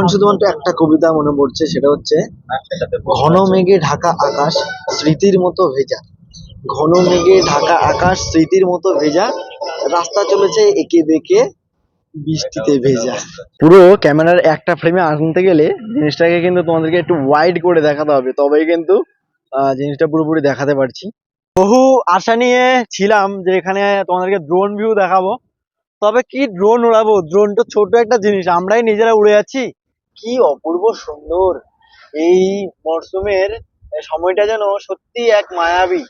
এখন শুধুমাত্র একটা কবিতা মনে পড়ছে সেটা হচ্ছে ঘন মেঘে ঢাকা আকাশ স্মৃতির মতো ভেজা। ঘন মেঘে ঢাকা আকাশ স্মৃতির মতো ভেজা। রাস্তা চলেছে এঁকে বেঁকে বৃষ্টিতে ভেজা। পুরো ক্যামেরার একটা ফ্রেমে আনতে গেলে জিনিসটাকে কিন্তু তোমাদেরকে একটু ওয়াইড করে দেখাতে হবে। তবেই কিন্তু আহ, জিনিসটা পুরোপুরি দেখাতে পারছি। বহু আশা নিয়ে ছিলাম যে এখানে তোমাদেরকে ড্রোন ভিউ দেখাবো। তবে কি ড্রোন উড়াবো ড্রোন তো ছোট একটা জিনিস আমরাই নিজেরা উড়ে যাচ্ছি। কি অপূর্ব সুন্দর। এই মরশুমের সময়টা যেন সত্যি এক মায়াবী।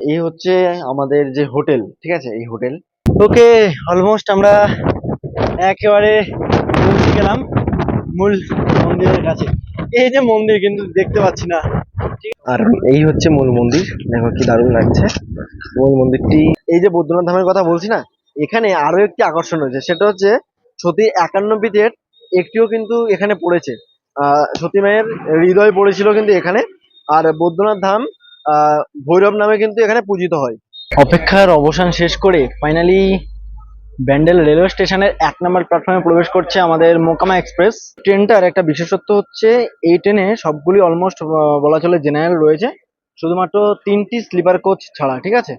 এই হচ্ছে আমাদের যে হোটেল ঠিক আছে? এই হোটেল। ওকে অলমোস্ট আমরা একেবারে পৌঁছে গেলাম মূল মন্দিরের কাছে। এই যে মন্দির কিন্তু দেখতে পাচ্ছি না। আর এই হচ্ছে মূল মন্দির। দেখো কি দারুণ লাগছে। মূল মন্দিরটি এই যে বৈদ্যনাথ ধামের কথা বলছি না এখানে আরও একটি আকর্ষণ রয়েছে। সেটা হচ্ছে সতী একান্ন পীঠের একটিও কিন্তু এখানে পড়েছে। সতী মায়ের হৃদয় পড়েছিল কিন্তু এখানে। আর বৈদ্যনাথ ধাম ভৈরব নামে কিন্তু এখানে পূজিত হয়। অপেক্ষার অবসান শেষ করে ফাইনালি ব্যান্ডেল রেলওয়ে স্টেশনের এক নম্বর প্ল্যাটফর্মে প্রবেশ করছে আমাদের মোকামা এক্সপ্রেস। ট্রেনটার একটা বিশেষত্ব হচ্ছে, এই ট্রেনে সবগুলি অলমোস্ট বলা চলে জেনারেল রয়েছে। শুধুমাত্র তিনটি স্লিপার কোচ ছাড়া, ঠিক আছে?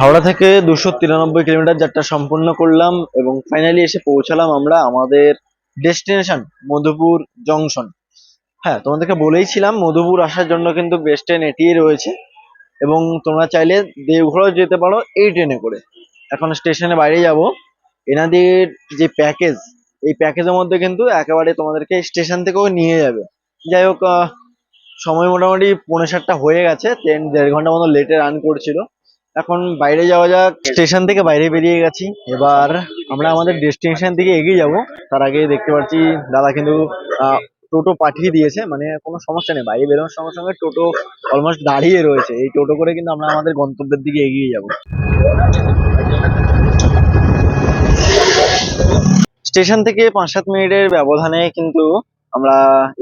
হাওড়া থেকে দুশো তিরানব্বই কিলোমিটার যাত্রা সম্পূর্ণ করলাম এবং ফাইনালি এসে পৌঁছালাম আমরা আমাদের ডেস্টিনেশন মধুপুর জংশন হ্যাঁ তোমাদেরকে বলেইছিলাম মধুপুর আসার জন্য কিন্তু বেস্ট ট্রেন এটিই রয়েছে এবং তোমরা চাইলে দেওঘরও যেতে পারো এই ট্রেনে করে। এখন স্টেশনে বাইরে যাব। এনাদের যে প্যাকেজ এই প্যাকেজের মধ্যে কিন্তু একেবারে তোমাদেরকে স্টেশন থেকেও নিয়ে যাবে। যাই হোক সময় মোটামুটি পৌনে সাতটা হয়ে গেছে ট্রেন দেড় ঘণ্টা মতো লেটে রান করছিল। এখন বাইরে যাওয়া যাক। স্টেশন থেকে বাইরে বেরিয়ে গেছি। এবার আমরা আমাদের ডেস্টিনেশন দিকে এগিয়ে যাব। তার আগে দেখতে পাচ্ছি, দাদা কিন্তু টোটো পাঠিয়ে দিয়েছে। মানে কোনো সমস্যা নেই। বাইরে বেরোনোর সঙ্গে সঙ্গে টোটো অলমোস্ট দাঁড়িয়ে রয়েছে। এই টোটো করে কিন্তু আমরা আমাদের গন্তব্যের দিকে এগিয়ে যাব। স্টেশন থেকে পাঁচ সাত মিনিটের ব্যবধানে কিন্তু আমরা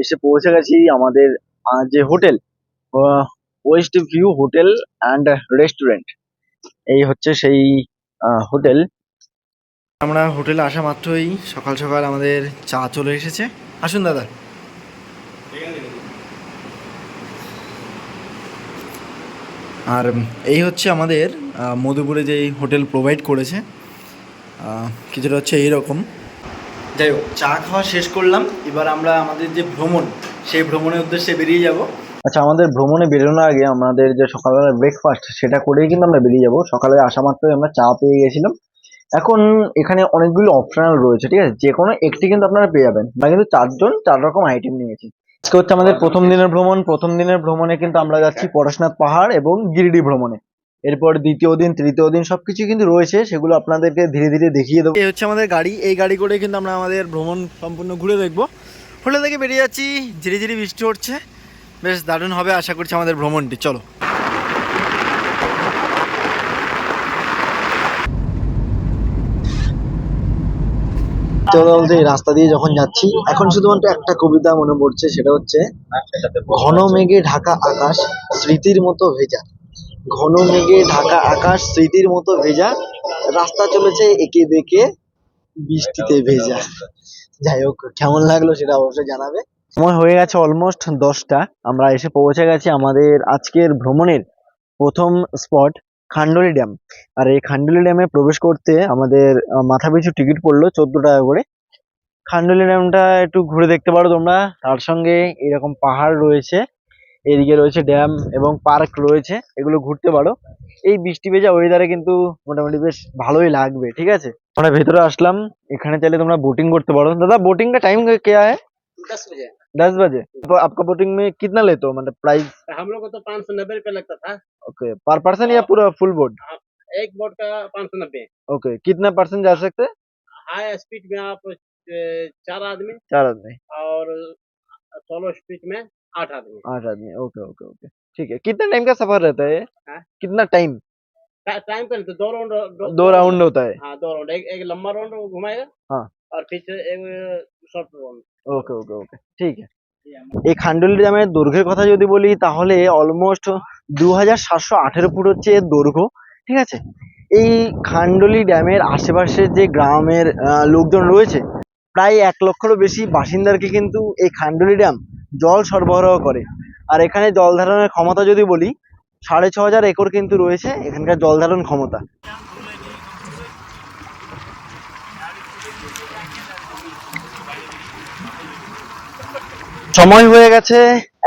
এসে পৌঁছে গেছি আমাদের যে hotel west view hotel and restaurant. এই হচ্ছে সেই হোটেল। আমরা হোটেলে আসা মাত্রই সকাল সকাল আমাদের চা চলে এসেছে। আসুন দাদা। আর এই হচ্ছে আমাদের মধুপুরে যে হোটেল প্রোভাইড করেছে কিছুটা হচ্ছে এইরকম। যাই হোক, চা খাওয়া শেষ করলাম। এবার আমরা আমাদের যে ভ্রমণ, সেই ভ্রমণের উদ্দেশ্যে বেরিয়ে যাব। আচ্ছা আমাদের ভ্রমণে বেরোনোর আগে আমাদের যে সকালবেলা ব্রেকফাস্ট সেটা করেই কিন্তু আমরা বেরিয়ে যাব। সকালে আসা মাত্রই আমরা চা পেয়ে গেছিলাম। এখন এখানে অনেকগুলো অপশনাল রয়েছে, ঠিক আছে? যে কোনো একটি কিন্তু আপনারা পেয়ে যাবেন। আমরা কিন্তু চারজন চার রকম আইটেম নিয়েছি। আজকে হচ্ছে আমাদের প্রথম দিনের ভ্রমণ। প্রথম দিনের ভ্রমণে কিন্তু আমরা যাচ্ছি পরশনাথ পাহাড় এবং গিরিডি ভ্রমণে। এরপর দ্বিতীয় দিন, তৃতীয় দিন সবকিছু কিন্তু রয়েছে, সেগুলো আপনাদেরকে ধীরে ধীরে দেখিয়ে দেবো। এই হচ্ছে আমাদের গাড়ি। এই গাড়ি করে কিন্তু আমরা আমাদের ভ্রমণ সম্পূর্ণ ঘুরে দেখব। হোটেল থেকে বেরিয়ে যাচ্ছি। ধীরে ধীরে বৃষ্টি হচ্ছে। বেশ দারুণ হবে আশা করছি আমাদের ভ্রমণটি। চলো। চলো বলতে রাস্তা দিয়ে যখন যাচ্ছি এখন শুধুমাত্র একটা কবিতা মনে পড়ছে সেটা হচ্ছে ঘন মেঘে ঢাকা আকাশ স্মৃতির মতো ভেজা। ঘন মেঘে ঢাকা আকাশ স্মৃতির মতো ভেজা। রাস্তা চলেছে এঁকে বেঁকে বৃষ্টিতে ভেজা। যাই হোক কেমন লাগল সেটা অবশ্যই জানাবে। সময় হয়ে গেছে অলমোস্ট দশটা। আমরা এসে পৌঁছে গেছি আমাদের আজকের ভ্রমণের প্রথম স্পট খান্ডলি ড্যাম। আর এই খান্ডলি ড্যামে প্রবেশ করতে আমাদের মাথাপিছু টিকিট পড়ল চোদ্দ টাকা করে। খান্ডলি ড্যামটা একটু ঘুরে দেখতে পারো তোমরা। তার সঙ্গে এরকম পাহাড় রয়েছে, এদিকে রয়েছে ড্যাম এবং পার্ক রয়েছে, এগুলো ঘুরতে পারো। এই বৃষ্টি ভেজা ওয়েদারে কিন্তু মোটামুটি বেশ ভালোই লাগবে, ঠিক আছে? আমরা ভেতরে আসলাম, এখানে চাইলে তোমরা বোটিং করতে পারো। দাদা বোটিংটা টাইম কে আয়? दस बजे। तो आपका बोटिंग में कितना लेते हो? मतलब प्राइस हम लोग को तो पाँच सौ नब्बे रुपये लगता था। ओके पर पर्सन या पूरा फुल बोट एक बोट का पाँच सौ नब्बे। ओके कितना पर्सन जा सकते हैं? हाई स्पीड में आप चार आदमी। चार आदमी। और सोलो स्पीड में आठ आदमी। आठ आदमी ओके ओके ओके ठीक है कितना टाइम का सफ़र रहता है? हाँ? कितना टाइम टाइम तो दो राउंड दो राउंड होता है। हाँ दो राउंड एक, एक लंबा राउंड घुमाएगा। हाँ। और पीछे एक short round okay okay okay ठीक है এই খান্ডুলি ড্যামের দৈর্ঘ্যের কথা যদি বলি তাহলে অলমোস্ট দু হাজার সাতশো আঠেরো ফুট হচ্ছে এর দৈর্ঘ্য ঠিক আছে এই খান্ডলি ড্যামের আশেপাশে যে গ্রামের আহ, লোকজন রয়েছে প্রায় এক লক্ষেরও বেশি বাসিন্দাকে কিন্তু এই খান্ডলি ড্যাম জল সরবরাহ করে আর এখানে জল ধারণের ক্ষমতা যদি বলি সাড়ে ছ হাজার একর কিন্তু রয়েছে এখানকার জল ধারণ ক্ষমতা সময় হয়ে গেছে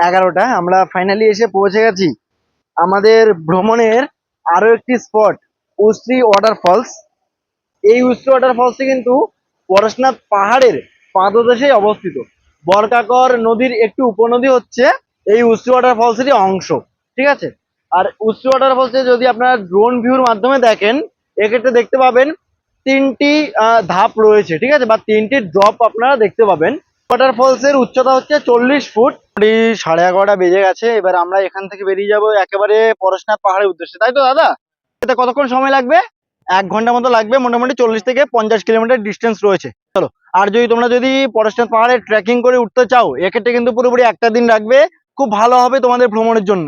এগারোটা, আমরা ফাইনালি এসে পৌঁছে গেছি। আমাদের ভ্রমণের আরও একটি স্পট উশ্রী ওয়াটারফলস এই উশ্রী ওয়াটারফলসটি কিন্তু পরশনাথ পাহাড়ের পাদদেশে অবস্থিত। বরকাকর নদীর একটি উপনদী হচ্ছে এই উশ্রী ওয়াটারফলসেরই অংশ, ঠিক আছে? আর উশ্রী ওয়াটারফলসে যদি আপনারা ড্রোন ভিউর মাধ্যমে দেখেন, এক্ষেত্রে দেখতে পাবেন তিনটি ধাপ রয়েছে, ঠিক আছে? বা তিনটি ড্রপ আপনারা দেখতে পাবেন। ওয়াটারফলস এর উচ্চতা হচ্ছে চল্লিশ ফুট। সাড়ে এগারোটা বেজে গেছে, এবার আমরা এখান থেকে বেরিয়ে যাব একেবারে পরশনাথ পাহাড়ের উদ্দেশ্যে। তাই তো, দাদা? এটা কতক্ষণ সময় লাগবে? এক ঘণ্টা মতো লাগবে, মোটামুটি চল্লিশ থেকে পঞ্চাশ কিলোমিটার ডিস্টেন্স রয়েছে। চলো, আর যদি তোমরা যদি পরশনাথ পাহাড়ে ট্রেকিং করে উঠতে চাও, এক্ষেত্রে কিন্তু পুরোপুরি একটা দিন লাগবে খুব ভালো হবে তোমাদের ভ্রমণের জন্য।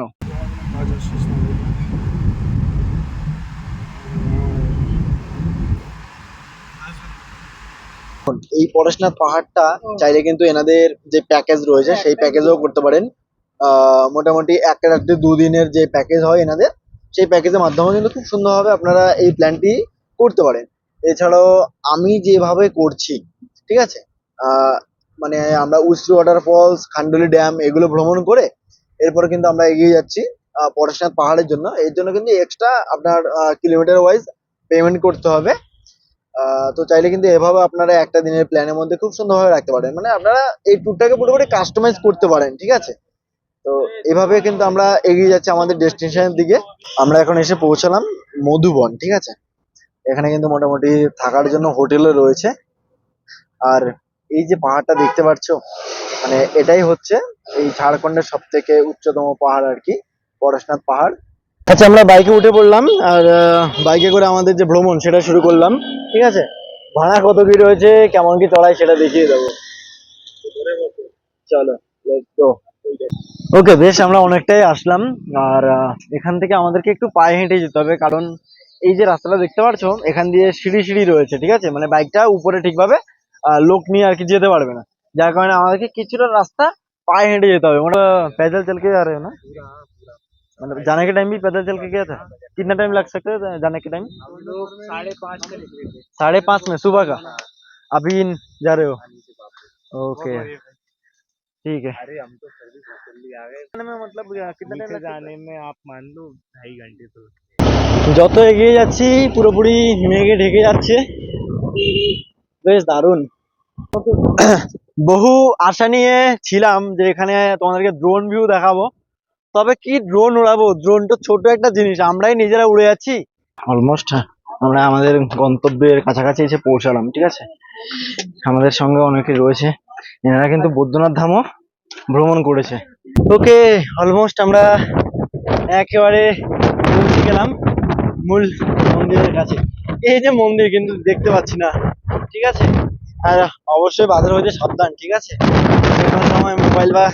এই পরশনাথ পাহাড়টা চাইলে কিন্তু এনাদের যে প্যাকেজ রয়েছে সেই প্যাকেজও করতে পারেন। মোটামুটি একটা রাত্রে দুদিনের যে প্যাকেজ হয় এনাদের সেই প্যাকেজের মাধ্যমে কিন্তু খুব সুন্দরভাবে আপনারা এই প্ল্যানটি করতে পারেন। এছাড়াও আমি যেভাবে করছি ঠিক আছে? আহ, মানে আমরা উশ্রী ওয়াটারফলস খান্ডলি ড্যাম এগুলো ভ্রমণ করে এরপরে কিন্তু আমরা এগিয়ে যাচ্ছি আহ, পরশনাথ পাহাড়ের জন্য। এর জন্য কিন্তু এক্সট্রা আপনার কিলোমিটার ওয়াইজ পেমেন্ট করতে হবে। তো চাইলে কিন্তু এভাবে আপনারা একটা দিনের প্ল্যানের মধ্যে খুব সুন্দরভাবে রাখতে পারেন। মানে আপনারা এই ট্যুরটাকে পুরোপুরি কাস্টমাইজ করতে পারেন, ঠিক আছে? তো এভাবে কিন্তু আমরা এগিয়ে যাচ্ছি আমাদের ডেস্টিনেশনের দিকে। আমরা এখন এসে পৌঁছালাম মধুবন, ঠিক আছে? এখানে কিন্তু মোটামুটি থাকার জন্য হোটেলও রয়েছে। আর এই যে পাহাড়টা দেখতে পাচ্ছ মানে এটাই হচ্ছে এই ঝাড়খণ্ডের সব থেকে উচ্চতম পাহাড় আর কি, পরশনাথ পাহাড়। আচ্ছা আমরা বাইকে উঠে পড়লাম আর বাইকে করে আমাদের যে ভ্রমণ সেটা শুরু করলাম। ঠিক আছে? ভাড়া কত কি রয়েছে? কেমন কি চড়াই সেটা দেখিয়ে দেবো। চলো ওকে বেশ, আমরা অনেকটাই আসলাম আর এখান থেকে আমাদেরকে একটু পায়ে হেঁটে যেতে হবে কারণ এই যে রাস্তাটা দেখতে পাচ্ছ এখান দিয়ে সিঁড়ি সিঁড়ি রয়েছে, ঠিক আছে? মানে বাইকটা উপরে ঠিকভাবে লোক নিয়ে আর কি যেতে পারবে না। যার কারণে আমাদেরকে কিছুটা রাস্তা পায়ে হেঁটে যেতে হবে। মানে প্যাজাল চলকে যাবে না? मतलब जाने के टाइम भी पैदल चल के गया था कितना टाइम लग सकता है जाने के टाइम हम लोग साढ़े पाँच का निकले थे साढ़े पाँच में सुबह का अभी जा रहे हो ओके ठीक है अरे हम तो फिर भी बहुत जल्दी आ गए जाने में मतलब अ, कितना टाइम नीचे लगता है जाने में आप मान लो ढाई घंटे तो যত এগিয়ে যাচ্ছি পুরোপুরি মেঘে ঢেকে যাচ্ছে বেশ দারুণ বহু আশা নিয়ে ছিলাম যে এখানে তোমাদেরকে ড্রোন ভিউ দেখাবো তবে কি ড্রোন উড়াবো? ড্রোন তো ছোট একটা জিনিস আমরাই নিজেরা উড়ে যাচ্ছি। অলমোস্ট আমরা আমাদের গন্তব্যের কাছাকাছি এসে পৌঁছালাম ঠিক আছে? আমাদের সঙ্গে অনেকে রয়েছে এনারা কিন্তু বৈদ্যনাথ ধামও ভ্রমণ করেছে। ওকে অলমোস্ট আমরা একেবারে পৌঁছে গেলাম মূল মন্দিরের কাছে। এই যে মন্দির কিন্তু দেখতে পাচ্ছি না ঠিক আছে? আর অবশ্যই বাজার হয়েছে সাবধান ঠিক আছে? যে কোনো সময় মোবাইল বা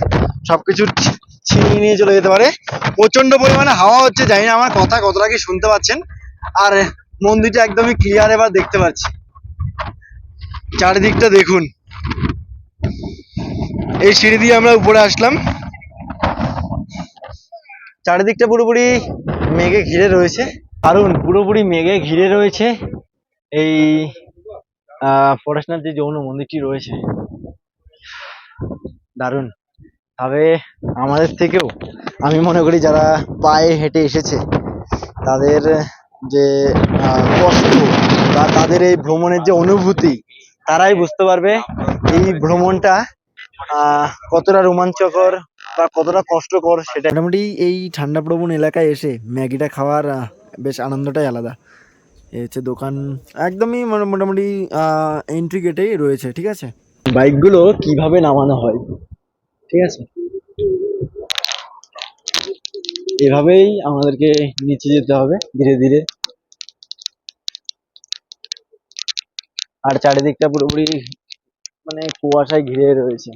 সবকিছু ছি- ছিনিয়ে নিয়ে চলে যেতে পারে। প্রচণ্ড পরিমাণে হাওয়া হচ্ছে, জানি না আমার কথা কতটা কি শুনতে পাচ্ছেন। আর মন্দিরটা একদমই ক্লিয়ার এবার দেখতে পাচ্ছি। চারিদিকটা দেখুন। এই সিঁড়ি দিয়ে আমরা উপরে আসলাম। চারিদিকটা পুরোপুরি মেঘে ঘিরে রয়েছে। কারণ পুরোপুরি মেঘে ঘিরে রয়েছে। এই, আহ পড়াশোনার যে যৌন মন্দিরটি রয়েছে। দারুণ। তবে আমাদের থেকেও আমি মনে করি যারা পায়ে হেঁটে এসেছে তাদের যে কষ্ট বা তাদের এই ভ্রমণের যে অনুভূতি তারাই বুঝতে পারবে এই ভ্রমণটা কতটা রোমাঞ্চকর বা কতটা কষ্টকর সেটা। মোটামুটি এই ঠান্ডা প্রবণ এলাকায় এসে ম্যাগিটা খাওয়ার বেশ আনন্দটাই আলাদা। এই হচ্ছে দোকান একদমই মোটা- মোটামুটি এন্ট্রি গেটেই রয়েছে ঠিক আছে? বাইকগুলো কীভাবে নামানো হয়? ঠিক আছে? এভাবেই আমাদেরকে নিচে যেতে হবে ধীরে ধীরে। আর চারিদিকটা পুরোপুরি মানে কুয়াশায় ঘিরে রয়েছে।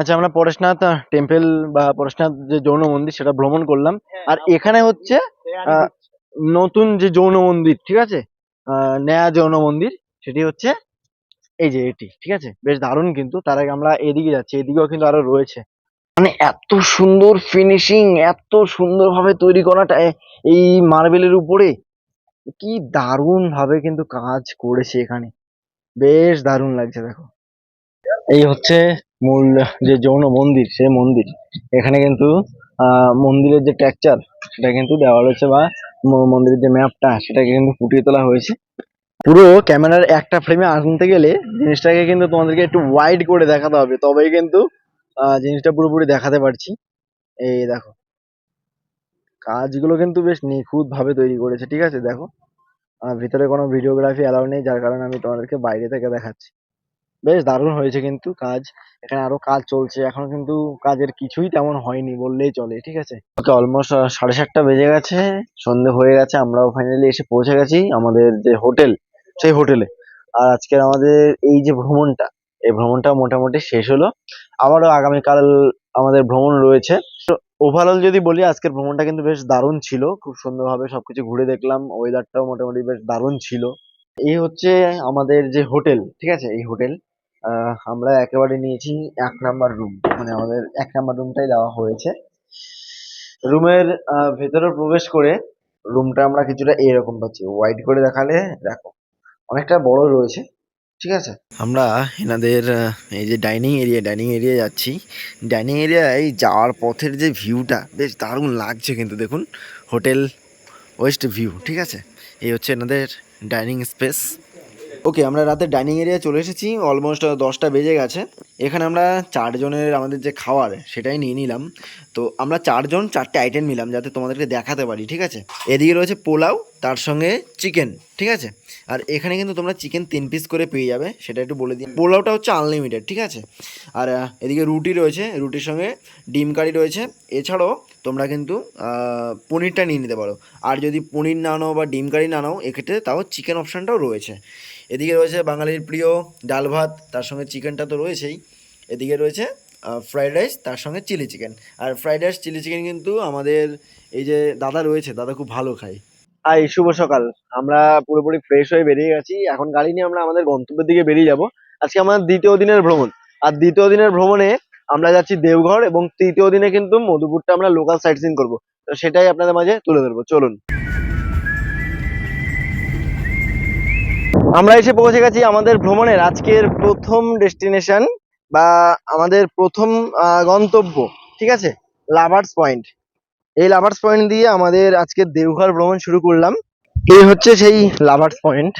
আচ্ছা আমরা পরেশনাথ টেম্পল বা পরেশনাথ যে জৌন মন্দির সেটা ভ্রমণ করলাম। আর এখানে হচ্ছে নতুন যে যৌন মন্দির ঠিক আছে? নয়া যৌন মন্দির সেটি হচ্ছে এই যে এটি ঠিক আছে? বেশ দারুণ কিন্তু তার আগে আমরা এদিকে যাচ্ছি এদিকেও কিন্তু আরও রয়েছে। মানে এত সুন্দর ফিনিশিং এত সুন্দর ভাবে তৈরি করাটা এই মার্বেলের উপরে কি দারুণ ভাবে কিন্তু কাজ করেছে এখানে। বেশ দারুণ লাগছে দেখো। এই হচ্ছে মূল যে যৌন মন্দির, সে মন্দির। এখানে কিন্তু মন্দিরের যে টেক্সচার সেটা কিন্তু দেওয়া রয়েছে বা মন্দিরের যে ম্যাপটা সেটাকে কিন্তু ফুটিয়ে তোলা হয়েছে। পুরো ক্যামেরার একটা ফ্রেমে আনতে গেলে জিনিসটাকে কিন্তু তোমাদেরকে একটু ওয়াইড করে দেখাতে হবে। তবেই কিন্তু জিনিসটা পুরোপুরি দেখাতে পারছি। এই দেখো। কাজগুলো কিন্তু বেশ নিখুঁত ভাবে তৈরি করেছে, ঠিক আছে? দেখো। ভিতরে কোনো ভিডিওগ্রাফি অ্যালাউ নেই, যার কারণে আমি তোমাদেরকে বাইরে থেকে দেখাচ্ছি। বেশ দারুণ হয়েছে কিন্তু কাজ। এখানে আরও কাজ চলছে। এখন কিন্তু কাজের কিছুই তেমন হয়নি বললেই চলে, ঠিক আছে? ওকে অলমোস্ট সাড়ে সাতটা বেজে গেছে, সন্ধে হয়ে গেছে, আমরাও ফাইনালি এসে পৌঁছে গেছি আমাদের যে হোটেল, সেই হোটেলে। আর আজকের আমাদের এই যে ভ্রমণটা, এই ভ্রমণটা মোটামুটি শেষ হলো। আবারও আগামীকাল আমাদের ভ্রমণ রয়েছে। ওভারঅল যদি বলি, আজকের ভ্রমণটা কিন্তু বেশ দারুণ ছিল। খুব সুন্দরভাবে সবকিছু ঘুরে দেখলাম। ওয়েদারটাও মোটামুটি বেশ দারুণ ছিল। এই হচ্ছে আমাদের যে হোটেল, ঠিক আছে? এই হোটেল আমরা একেবারে নিয়েছি এক নাম্বার রুম মানে আমাদের এক নাম্বার রুমটাই দেওয়া হয়েছে। রুমের ভেতরে প্রবেশ করে রুমটা আমরা কিছুটা এরকম পাচ্ছি ওয়াইড করে দেখালে, দেখো, অনেকটা বড় রয়েছে, ঠিক আছে? আমরা এনাদের এই যে ডাইনিং এরিয়া ডাইনিং এরিয়া যাচ্ছি। ডাইনিং এরিয়ায় যাওয়ার পথের যে ভিউটা বেশ দারুণ লাগছে কিন্তু, দেখুন, হোটেল ওয়েস্ট ভিউ, ঠিক আছে? এই হচ্ছে এনাদের ডাইনিং স্পেস ওকে আমরা রাতে ডাইনিং এরিয়া চলে এসেছি অলমোস্ট দশটা বেজে গেছে। এখানে আমরা চারজনের আমাদের যে খাওয়ার, সেটাই নিয়ে নিলাম। তো আমরা চারজন চারটে আইটেম নিলাম, যাতে তোমাদেরকে দেখাতে পারি, ঠিক আছে? এদিকে রয়েছে পোলাও, তার সঙ্গে চিকেন ঠিক আছে? আর এখানে কিন্তু তোমরা চিকেন তিন পিস করে পেয়ে যাবে, সেটা একটু বলে দিই। পোলাওটা হচ্ছে আনলিমিটেড ঠিক আছে? আর এদিকে রুটি রয়েছে, রুটির সঙ্গে ডিম কারি রয়েছে। এছাড়াও তোমরা কিন্তু পনিরটা নিয়ে নিতে পারো। আর যদি পনির না নাও বা ডিম কারি না নাও, এক্ষেত্রে তাও চিকেন অপশানটাও রয়েছে। এদিকে রয়েছে বাঙালির প্রিয় ডাল ভাত, তার সঙ্গে চিকেনটা তো রয়েছেই। এদিকে রয়েছে ফ্রাইড রাইস তার সঙ্গে চিলি চিকেন আর ফ্রাইড রাইস চিলি চিকেন কিন্তু আমাদের এই যে দাদা রয়েছে, দাদা খুব ভালো খায়। হাই, শুভ সকাল। আমরা পুরোপুরি ফ্রেশ হয়ে বেরিয়ে গেছি। এখন গাড়ি নিয়ে আমরা আমাদের গন্তব্যের দিকে বেরিয়ে যাব। আজকে আমাদের দ্বিতীয় দিনের ভ্রমণ। আর দ্বিতীয় দিনের ভ্রমণে আমরা যাচ্ছি দেওঘর এবং তৃতীয় দিনে কিন্তু মধুপুরটা আমরা লোকাল সাইট সিন করব। তো সেটাই আপনাদের মাঝে তুলে ধরবো। চলুন। আমরা এসে পৌঁছে গেছি আমাদের ভ্রমণের আজকের প্রথম ডেস্টিনেশন বা আমাদের প্রথম গন্তব্য, ঠিক আছে? লাভার্স পয়েন্ট এই লাভার্স পয়েন্ট দিয়ে আমাদের আজকে দেওঘর ভ্রমণ শুরু করলাম। এই হচ্ছে সেই লাভার্স পয়েন্ট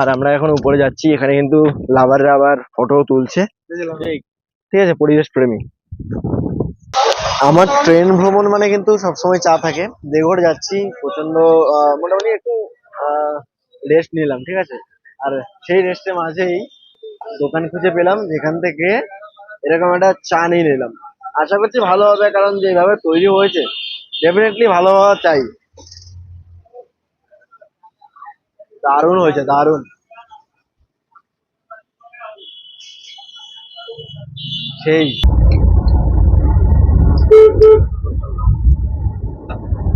আর আমরা এখন উপরে যাচ্ছি, এখানে কিন্তু লাভাররা আবার ফটো তুলছে। ঠিক আছে, পরিবেশ প্রেমী। আমার ট্রেন ভ্রমণ মানে কিন্তু সবসময় চা থাকে। দেওঘর যাচ্ছি প্রচণ্ড মোটামুটি একটু রেস্ট নিলাম, ঠিক আছে? আর সেই রেস্টের মাঝেই দোকান খুঁজে পেলাম, যেখান থেকে এরকম একটা চা নিয়ে নিলাম। আশা করছি ভালো হবে, কারণ যেভাবে তৈরি হয়েছে ডেফিনেটলি ভালো হওয়া চাই। দারুণ হয়েছে, দারুণ। সেই।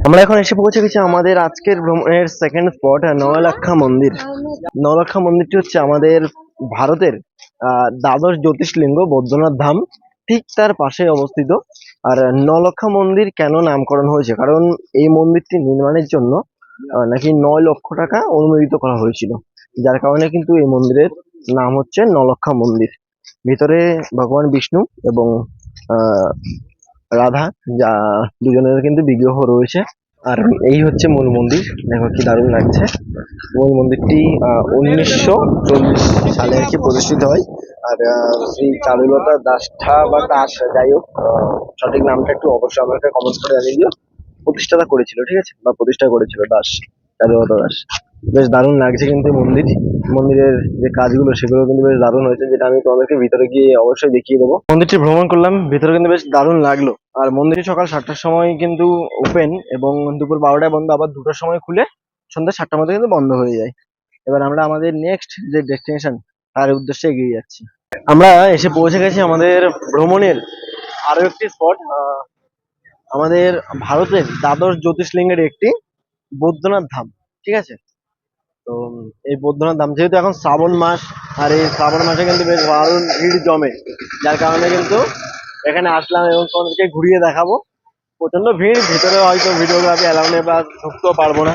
আমরা এখন এসে পৌঁছে গেছি আমাদের আজকের ভ্রমণের সেকেন্ড স্পট নয়লাক্ষা মন্দির। নয়লাক্ষা মন্দিরটি হচ্ছে আমাদের ভারতের দ্বাদশ জ্যোতিষলিঙ্গ বৈদ্যনাথ ধাম, ঠিক তার পাশে অবস্থিত। আর নলক্ষা মন্দির কেন নামকরণ হয়েছে? কারণ এই মন্দিরটি নির্মাণের জন্য নাকি নয় লক্ষ টাকা অনুমোদিত করা হয়েছিল। যার কারণে কিন্তু এই মন্দিরের নাম হচ্ছে নলক্ষা মন্দির। ভিতরে ভগবান বিষ্ণু এবং রাধা, যা দুজনের কিন্তু বিগ্রহ রয়েছে। আর এই হচ্ছে মূল মন্দির। দেখো কি দারুণ লাগছে। মূল মন্দিরটি উনিশশো চল্লিশ সালে আর কি প্রতিষ্ঠিত হয়। আর শ্রী চারুলতা দাসঠা বা দাস, যাই হোক, সঠিক নামটা একটু অবশ্যই আমাকে কমেন্ট করে জানিয়ে দিও। প্রতিষ্ঠাতা করেছিল, ঠিক আছে? বা প্রতিষ্ঠা করেছিল দাস, চারুলতা দাস। বেশ দারুণ লাগছে কিন্তু মন্দির। মন্দিরের যে কাজগুলো, সেগুলো কিন্তু বেশ দারুণ হয়েছে, যেটা আমি তোমাদেরকে ভিতরে গিয়ে অবশ্যই দেখিয়ে দেবো। মন্দিরটি ভ্রমণ করলাম, ভিতরে কিন্তু বেশ দারুণ লাগল। আর মন্দিরটি সকাল সাতটার সময় কিন্তু ওপেন এবং দুপুর বারোটায় বন্ধ আবার দুটোর সময় খুলে সন্ধ্যা সাতটার মধ্যে কিন্তু বন্ধ হয়ে যায়। এবার আমরা আমাদের নেক্সট যে ডেস্টিনেশন তার উদ্দেশ্যে এগিয়ে যাচ্ছি। আমরা এসে পৌঁছে গেছি আমাদের ভ্রমণের আরও একটি স্পট আমাদের ভারতের দ্বাদশ জ্যোতির্লিঙ্গের একটি বৈদ্যনাথ ধাম, ঠিক আছে? তো এই বৈদ্যনাথ ধাম, যেহেতু এখন শ্রাবণ মাস, আর এই শ্রাবণ মাসে কিন্তু বেশ ভালো ভিড় জমে, যার কারণে কিন্তু এখানে আসলাম এবং তোমাদেরকে ঘুরিয়ে দেখাবো। প্রচণ্ড ভিড়, ভিতরে হয়তো ভিডিওগ্রাফি অ্যালাউ নেই বা ঢুকতেও পারব না।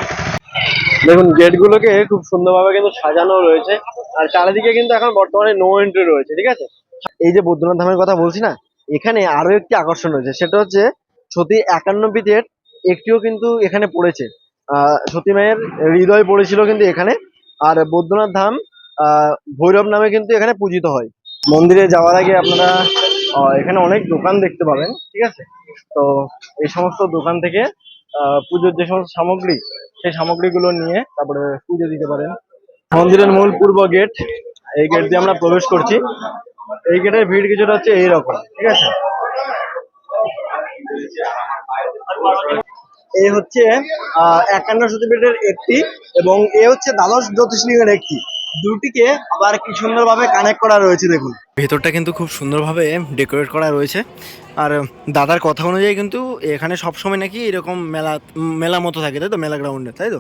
দেখুন গেট গুলোকে খুব সুন্দরভাবে কিন্তু সাজানো রয়েছে, আর চারিদিকে কিন্তু এখন বর্তমানে নো এন্ট্রি রয়েছে, ঠিক আছে? এই যে বৈদ্যনাথ ধামের কথা বলছি না, এখানে আরও একটি আকর্ষণ রয়েছে, সেটা হচ্ছে সতী একান্ন পীঠের একটিও কিন্তু এখানে পড়েছে। সতী মায়ের হৃদয় পড়েছিল কিন্তু এখানে। আর বৈদ্যনাথ ধাম ভৈরব নামে কিন্তু এখানে পূজিত হয়। মন্দিরে যাওয়ার আগে আপনারা এখানে অনেক দোকান দেখতে পাবেন, ঠিক আছে? তো এই সমস্ত দোকান থেকে পুজোর যে সমস্ত সামগ্রী, সেই সামগ্রীগুলো নিয়ে তারপরে পুজো দিতে পারেন। মন্দিরের মূল পূর্ব গেট এই গেট দিয়ে আমরা প্রবেশ করছি। এই গেটের ভিড় কিছুটা হচ্ছে এইরকম, ঠিক আছে? এই হচ্ছে একান্ন সতীপীঠের একটি এবং এ হচ্ছে দ্বাদশ জ্যোতিষলিঙ্গের একটি। দুটিকে আবার কি সুন্দরভাবে কানেক্ট করা রয়েছে দেখুন। ভেতরটা কিন্তু খুব সুন্দরভাবে ডেকোরেট করা রয়েছে। আর, দাদার কথা অনুযায়ী কিন্তু এখানে সবসময় নাকি এরকম মেলা মেলা মতো থাকে, তাই তো? মেলা গ্রাউন্ডে তাই তো?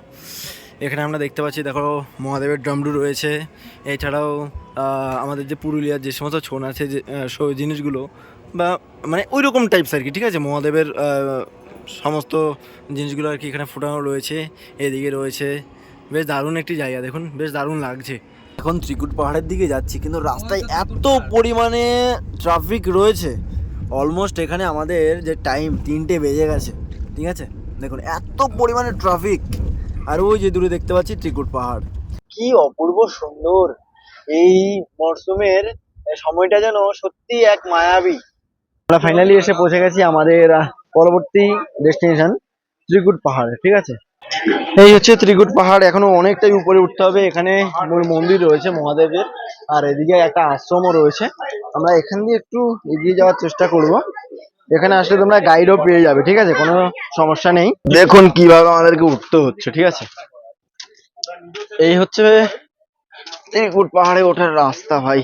এখানে আমরা দেখতে পাচ্ছি, দেখো, মহাদেবের ড্রামডু রয়েছে। এছাড়াও আমাদের যে পুরুলিয়ার যে সমস্ত ছোন আছে যে জিনিসগুলো বা মানে ওই রকম টাইপস আর কি, ঠিক আছে? মহাদেবের সমস্ত জিনিসগুলো আর কি এখানে ফোটানো রয়েছে এদিকে রয়েছে। বেশ দারুণ একটি জায়গা দেখুন বেশ দারুণ লাগছে। এখন ত্রিকুট পাহাড়ের দিকে যাচ্ছি কিন্তু রাস্তায় এত পরিমাণে ট্রাফিক রয়েছে। অলমোস্ট এখানে আমাদের যে টাইম তিনটে বেজে গেছে ঠিক আছে? দেখুন এত পরিমাণে ট্রাফিক আর ওই যে দূরে দেখতে পাচ্ছি ত্রিকুট পাহাড়। কি অপূর্ব সুন্দর। এই মরশুমের সময়টা যেন সত্যি এক মায়াবী। আমরা ফাইনালি এসে পৌঁছে গেছি আমাদের পরবর্তী ডেস্টিনেশন ত্রিকুট পাহাড়ে ঠিক আছে? এই হচ্ছে ত্রিকুট পাহাড় এখনও অনেকটাই উপরে উঠতে হবে এখানে মূল মন্দির রয়েছে মহাদেবের আর এদিকে একটা আশ্রমও রয়েছে। আমরা এখান দিয়ে একটু এগিয়ে যাওয়ার চেষ্টা করব। এখানে আসলে তোমরা গাইডও পেয়ে যাবে ঠিক আছে? কোনো সমস্যা নেই। দেখুন কীভাবে আমাদেরকে উঠতে হচ্ছে ঠিক আছে? এই হচ্ছে ত্রিকুট পাহাড়ে ওঠার রাস্তা ভাই।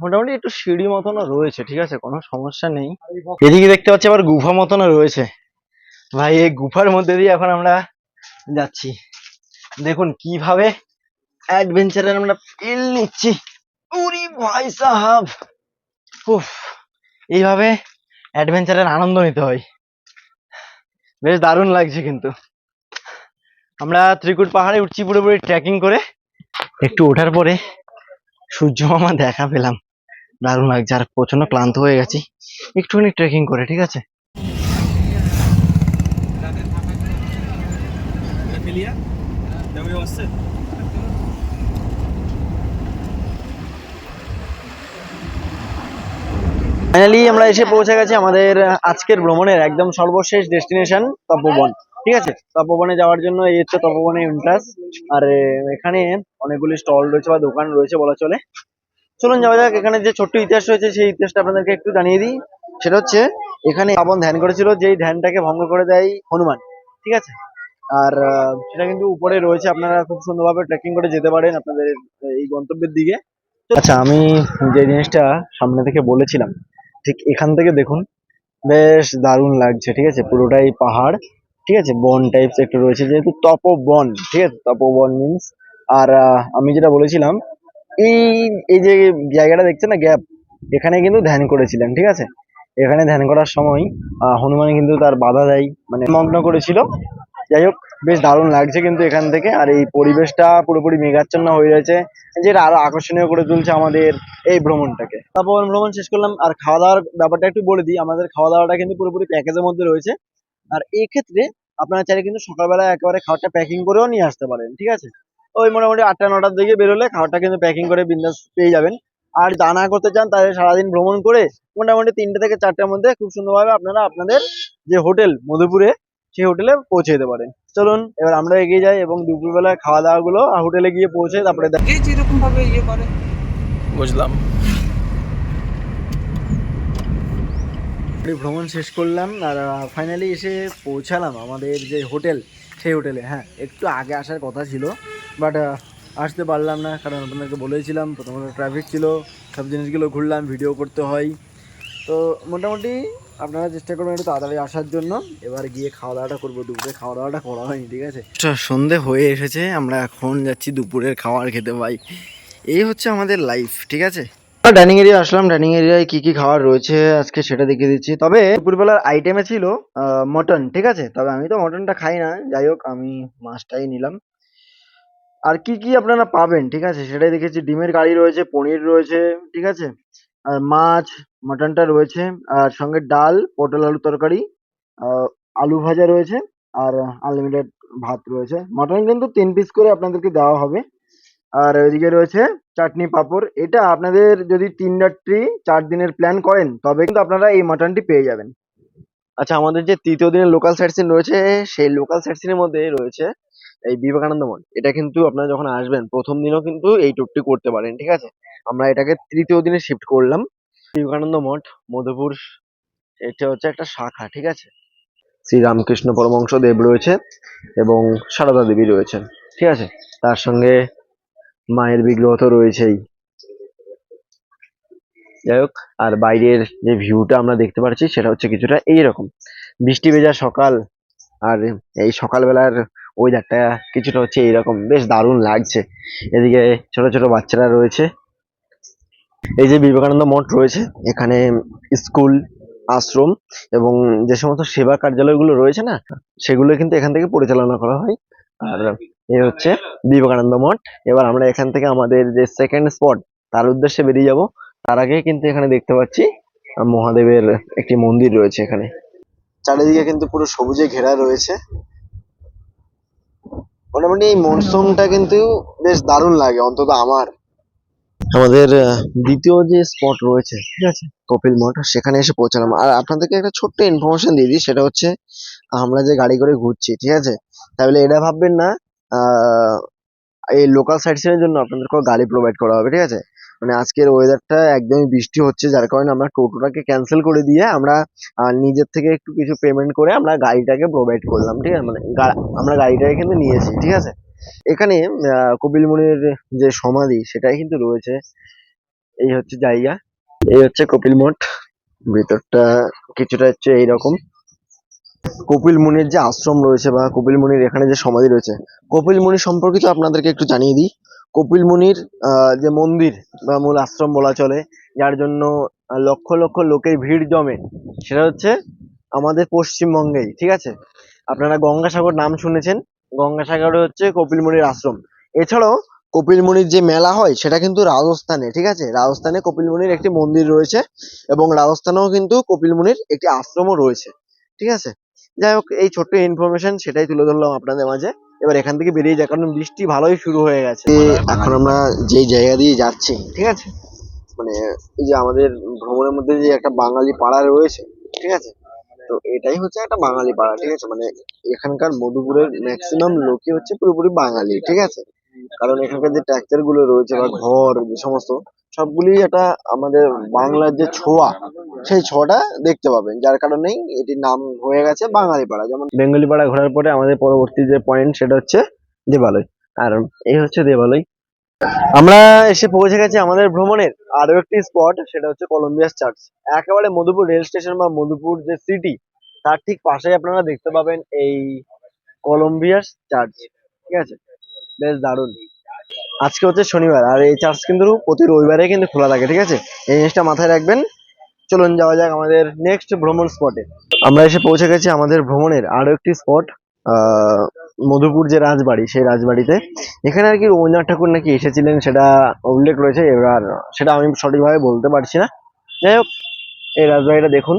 মোটামুটি একটু সিঁড়ি মতনও রয়েছে ঠিক আছে? কোনো সমস্যা নেই। এদিকে দেখতে পাচ্ছি আবার গুফা মতনও রয়েছে। ভাই এই গুফার মধ্যে দিয়ে এখন আমরা যাচ্ছি। দেখুন কীভাবে অ্যাডভেঞ্চারের আমরা ফিল নিচ্ছি। উরি ভাই সাহাব! উফ এইভাবে অ্যাডভেঞ্চারের আনন্দ নিতে হয়। বেশ দারুণ লাগছে কিন্তু। আমরা ত্রিকুট পাহাড়ে উঠছি পুরোপুরি ট্রেকিং করে। একটু ওঠার পরে সূর্য মামা দেখা পেলাম। দারুণ লাগছে, আর প্রচণ্ড ক্লান্ত হয়ে গেছি। একটুখানি ট্রেকিং করে, ঠিক আছে? ফাইনালি আমরা এসে পৌঁছে গেছি আমাদের আজকের ভ্রমণের একদম সর্বশেষ ডেস্টিনেশন তপবন। ঠিক আছে? তপবনে যাওয়ার জন্য এই হচ্ছে তপবনে এন্ট্রান্স আর এখানে অনেকগুলি স্টল রয়েছে বা দোকান রয়েছে বলা চলে। চলুন যাওয়া যাক, এখানে যে ছোট্ট ইতিহাস রয়েছে, সেই ইতিহাসটা আপনাদেরকে একটু জানিয়ে দিই। সেটা হচ্ছে, এখানে রাবণ ধ্যান করেছিল, যেই ধ্যানটাকে ভঙ্গ করে দেয় হনুমান। ঠিক আছে? আর সেটা কিন্তু উপরে রয়েছে, আপনারা খুব সুন্দরভাবে ট্রেকিং করে যেতে পারেন আপনাদের এই গন্তব্যের দিকে। আচ্ছা আমি যে জিনিসটা সামনে থেকে বলেছিলাম, ঠিক এখান থেকে দেখুন, বেশ দারুণ লাগছে, ঠিক আছে? পুরোটাই পাহাড়। ঠিক আছে? বন টাইপস একটু রয়েছে, যেহেতু তপবন, ঠিক আছে? তপবন মিন্স আর আমি যেটা বলেছিলাম, এই এই যে জায়গাটা দেখছে না গ্যাপ এখানে কিন্তু ধ্যান করেছিলেন, ঠিক আছে? এখানে ধ্যান করার সময় হনুমান কিন্তু তার বাধা দেয় মানে মগ্ন করেছিল। যাই হোক, বেশ দারুণ লাগছে কিন্তু এখান থেকে, আর এই পরিবেশটা পুরোপুরি মেঘাচ্ছন্ন হয়ে রয়েছে, যেটা আরও আকর্ষণীয় করে তুলছে আমাদের এই ভ্রমণটাকে। তারপর ভ্রমণ শেষ করলাম, আর খাওয়া দাওয়ার ব্যাপারটা একটু বলে দিই, আমাদের খাওয়া দাওয়াটা কিন্তু পুরোপুরি প্যাকেজের মধ্যে রয়েছে। আর এই ক্ষেত্রে আপনারা চাইলে কিন্তু সকালবেলা একেবারে খাবারটা প্যাকিং করেও নিয়ে আসতে পারেন ঠিক আছে? ওই মোটামুটি আটটা নটার দিকে বেরোলে খাবারটা কিন্তু প্যাকিং করে বিন্দাস পেয়ে যাবেন। আর দানা করতে চান তাহলে সারাদিন ভ্রমণ করে মোটামুটি তিনটে থেকে চারটার মধ্যে খুব সুন্দরভাবে আপনারা আপনাদের যে হোটেল মধুপুরে সেই হোটেলে পৌঁছে যেতে পারেন। চলুন এবার আমরা এগিয়ে যাই এবং দুপুরবেলায় খাওয়া দাওয়া গুলো হোটেলে গিয়ে পৌঁছে তারপরে দেখা- যেরকম ভাবে ইয়ে করে? বুঝলাম। ভ্রমণ শেষ করলাম আর ফাইনালি এসে পৌঁছালাম আমাদের যে হোটেল, সেই হোটেলে। হ্যাঁ একটু আগে আসার কথা ছিল বাট আসতে পারলাম না কারণ আপনাদেরকে বলেছিলাম, প্রথমত ট্রাফিক ছিল, সব জিনিসগুলো ঘুরলাম ভিডিও করতে হয়। তো মোটামুটি আপনারা চেষ্টা করবেন একটু তাড়াতাড়ি আসার জন্য। এবার গিয়ে খাওয়া দাওয়াটা করব, দুপুরে খাওয়া দাওয়াটা করা হয়নি, ঠিক আছে? সন্ধে হয়ে এসেছে, আমরা এখন যাচ্ছি দুপুরের খাবার খেতে পাই এই হচ্ছে আমাদের লাইফ ঠিক আছে? ডাইনিং এরিয়া আসলাম। ডাইনিং এরিয়ায় কি কি খাবার রয়েছে আজকে সেটা দেখিয়ে দিচ্ছি। তবে দুপুরবেলার আইটেমে ছিল মটন ঠিক আছে? তবে আমি তো মটনটা খাই না। যাই হোক, আমি মাছটাই নিলাম। আর কি কি আপনারা পাবেন, ঠিক আছে? সেটাই দেখেছি। ডিমের কারি রয়েছে, পনির রয়েছে, ঠিক আছে? আর মাছ মাটনটা রয়েছে। আর সঙ্গে ডাল, পটল আলু তরকারি আলু ভাজা রয়েছে। আর আনলিমিটেড ভাত রয়েছে। মটন কিন্তু তিন পিস করে আপনাদেরকে দেওয়া হবে। আর ওইদিকে রয়েছে চাটনি পাঁপড়। এটা আপনাদের যদি তিন রাত্রি, চার দিনের প্ল্যান করেন, তবে কিন্তু আপনারা এই মাটনটি পেয়ে যাবেন। আচ্ছা আমাদের যে তৃতীয় দিনের লোকাল সাইট রয়েছে, সেই লোকাল সাইট মধ্যে রয়েছে এই বিবেকানন্দ মঠ। এটা কিন্তু আপনারা যখন আসবেন, প্রথম দিনও কিন্তু এই ট্যুরটি করতে পারেন, ঠিক আছে? আমরা এটাকে তৃতীয় দিনে শিফট করলাম। বিবেকানন্দ মঠ, মধুপুর, এটা হচ্ছে একটা শাখা, ঠিক আছে? শ্রী রামকৃষ্ণ পরমহংস দেব রয়েছে এবং সারদা দেবী রয়েছেন, ঠিক আছে? তার সঙ্গে মায়ের বিগ্রহ তো রয়েছেই। যাই হোক, আর বাইরের যে ভিউটা আমরা দেখতে পাচ্ছি, সেটা হচ্ছে কিছুটা এইরকম। বৃষ্টি ভেজা সকাল, আর এই সকালবেলার ওয়েদারটা কিছুটা হচ্ছে এইরকম। বেশ দারুণ লাগছে। এদিকে ছোট ছোট বাচ্চারা রয়েছে। এই যে বিবেকানন্দ মঠ রয়েছে, এখানে স্কুল, আশ্রম এবং যে সমস্ত সেবা কার্যালয়গুলো রয়েছে না, সেগুলো কিন্তু এখান থেকে পরিচালনা করা হয়। আর এই হচ্ছে বিবেকানন্দ মঠ। এবার আমরা এখান থেকে আমাদের যে সেকেন্ড স্পট তার উদ্দেশ্যে বেরিয়ে যাব। তার আগে কিন্তু এখানে দেখতে পাচ্ছি মহাদেবের একটি মন্দির রয়েছে এখানে। চারিদিকে কিন্তু পুরো সবুজে ঘেরা রয়েছে। মোটামুটি এই মরশুমটা কিন্তু বেশ দারুণ লাগে অন্তত আমার। আমাদের দ্বিতীয় যে স্পট রয়েছে ঠিক আছে কপিল মঠ সেখানে এসে পৌঁছালাম। আর আপনাদেরকে একটা ছোট্ট ইনফরমেশন দিয়ে দিই সেটা হচ্ছে আমরা যে গাড়ি করে ঘুরছি ঠিক আছে তাহলে এটা ভাববেন না এই লোকাল সাইট সিনের জন্য আপনাদেরকেও গাড়ি প্রোভাইড করা হবে ঠিক আছে? মানে আজকের ওয়েদারটা একদমই বৃষ্টি হচ্ছে যার কারণে আমরা টোটোটাকে ক্যান্সেল করে দিয়ে আমরা নিজের থেকে একটু কিছু পেমেন্ট করে আমরা গাড়িটাকে প্রোভাইড করলাম ঠিক আছে? মানে আমরা গাড়িটাকে কিন্তু নিয়েছি ঠিক আছে? এখানে আহ, কপিল মুনির যে সমাধি সেটাই কিন্তু রয়েছে। এই হচ্ছে জায়গা এই হচ্ছে কপিল মঠ ভেতরটা কিছুটা হচ্ছে এইরকম। কপিল মুনির যে আশ্রম রয়েছে বা কপিল মুনির এখানে যে সমাধি রয়েছে, কপিল মুনি সম্পর্কিত আপনাদেরকে একটু জানিয়ে দিই। কপিল মুনির যে মন্দির বা মূল আশ্রম বলা চলে, যার জন্য লক্ষ লক্ষ লোকের ভিড় জমে, সেটা হচ্ছে আমাদের পশ্চিমবঙ্গেই, ঠিক আছে? আপনারা গঙ্গাসাগর নাম শুনেছেন, গঙ্গাসাগরে হচ্ছে কপিল মুনির আশ্রম। এছাড়াও, কপিল মুনির যে মেলা হয়, সেটা কিন্তু রাজস্থানে, ঠিক আছে? রাজস্থানে কপিল মুনির একটি মন্দির রয়েছে, এবং রাজস্থানেও কিন্তু কপিল মুনির একটি আশ্রমও রয়েছে, ঠিক আছে? যাই হোক, এই ছোট্ট ইনফরমেশন সেটাই তুলে ধরলাম আপনাদের মাঝে। এবার এখান থেকে বেরিয়ে যায় কারণ বৃষ্টি ভালোই শুরু হয়ে গেছে। এখন আমরা যেই জায়গা দিয়ে যাচ্ছি, ঠিক আছে? মানে এই যে আমাদের ভ্রমণের মধ্যে যে একটা বাঙালি পাড়া রয়েছে, ঠিক আছে? তো এটাই হচ্ছে একটা বাঙালি পাড়া, ঠিক আছে? মানে এখানকার মধুপুরের ম্যাক্সিমাম লোকই হচ্ছে পুরোপুরি বাঙালি, ঠিক আছে? কারণ এখানকার যে ট্রাকচারগুলো রয়েছে বা ঘর, যে সমস্ত সবগুলি একটা আমাদের বাংলার যে ছোঁয়া, সেই ছোঁয়াটা দেখতে পাবেন। যার কারণেই এটির নাম হয়ে গেছে বাঙালি পাড়া যেমন বেঙ্গলি পাড়া ঘোরার পরে আমাদের পরবর্তী যে পয়েন্ট সেটা হচ্ছে দেবালয়। আর এই হচ্ছে দেবালয়। আমরা এসে পৌঁছে গেছি আমাদের ভ্রমণের আরও একটি স্পট সেটা হচ্ছে কলম্বিয়াস চার্চ একেবারে মধুপুর রেল স্টেশন বা মধুপুর যে সিটি তার ঠিক পাশেই আপনারা দেখতে পাবেন এই কলম্বিয়াস চার্চ ঠিক আছে? বেশ দারুণ। আজকে হচ্ছে শনিবার, আর এই চার্চ কিন্তু প্রতি রবিবারে কিন্তু খোলা থাকে, ঠিক আছে? এই জিনিসটা মাথায় রাখবেন। চলুন যাওয়া যাক আমাদের নেক্সট ভ্রমণ স্পটে আমরা এসে পৌঁছে গেছি আমাদের ভ্রমণের আরও একটি স্পট মধুপুর যে রাজবাড়ি, সেই রাজবাড়িতে। এখানে আর কি রবীন্দ্রনাথ ঠাকুর নাকি এসেছিলেন সেটা উল্লেখ রয়েছে, এবার সেটা আমি সঠিকভাবে বলতে পারছি না। যাই হোক, এই রাজবাড়িটা দেখুন,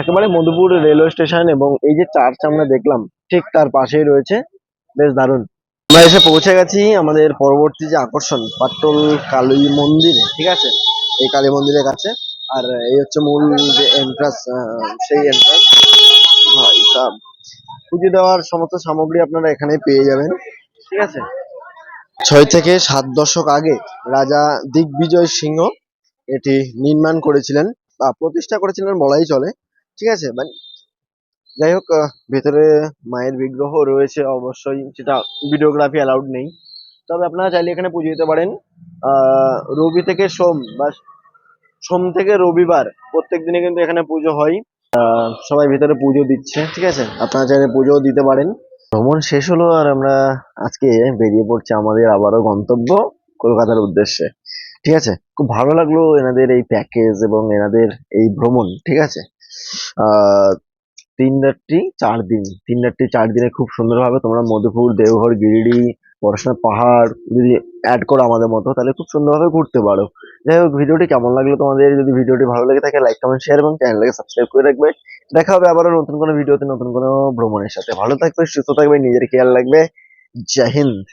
একেবারে মধুপুর রেলওয়ে স্টেশন এবং এই যে চার্চ আমরা দেখলাম, ঠিক তার পাশেই রয়েছে। বেশ দারুণ। আমরা এসে পৌঁছে গেছি আমাদের পরবর্তী যে আকর্ষণ পাট্টল কালী মন্দিরে, ঠিক আছে? এই কালী মন্দিরের কাছে। আর এই হচ্ছে মূল যে এন্ট্রান্স সেই এন্ট্রান্স পুজো দেওয়ার সমস্ত সামগ্রী আপনারা এখানে পেয়ে যাবেন, ঠিক আছে? ছয় থেকে সাত দশক আগে রাজা দিগ্বিজয় সিংহ এটি নির্মাণ করেছিলেন বা প্রতিষ্ঠা করেছিলেন বলাই চলে, ঠিক আছে? মানে যাই হোক ভেতরে মায়ের বিগ্রহ রয়েছে অবশ্যই, সেটা ভিডিওগ্রাফি অ্যালাউড নেই। তবে আপনারা চাইলে এখানে পুজো দিতে পারেন। রবি থেকে সোম, বা সোম থেকে রবিবার প্রত্যেক দিনে কিন্তু এখানে পুজো হয়। সবাই ভিতরে পুজো দিচ্ছে, ঠিক আছে? আপনারা চাইলে পুজোও দিতে পারেন। ভ্রমণ শেষ হলো আর আমরা আজকে বেরিয়ে পড়ছি আমাদের আবারও গন্তব্য, কলকাতার উদ্দেশ্যে। ঠিক আছে? খুব ভালো লাগল এনাদের এই প্যাকেজ এবং এনাদের এই ভ্রমণ, ঠিক আছে? তিন রাত্রি, চার দিন। তিন রাত্রি, চার দিনে খুব সুন্দরভাবে তোমরা মধুপুর, দেওঘর, গিরিডি পড়াশোনা পাহাড় যদি অ্যাড করো আমাদের মতো, তাহলে খুব সুন্দরভাবে ঘুরতে পারো। যাই হোক, ভিডিওটি কেমন লাগল তোমাদের? যদি ভিডিওটি ভালো লেগে থাকে লাইক কমেন্ট শেয়ার এবং চ্যানেলটাকে সাবস্ক্রাইব করে রাখবে। দেখা হবে আবারও নতুন কোনো ভিডিওতে, নতুন কোনো ভ্রমণের সাথে। ভালো থাকবে, সুস্থ থাকবে, নিজের খেয়াল রাখবে। জয় হিন্দ।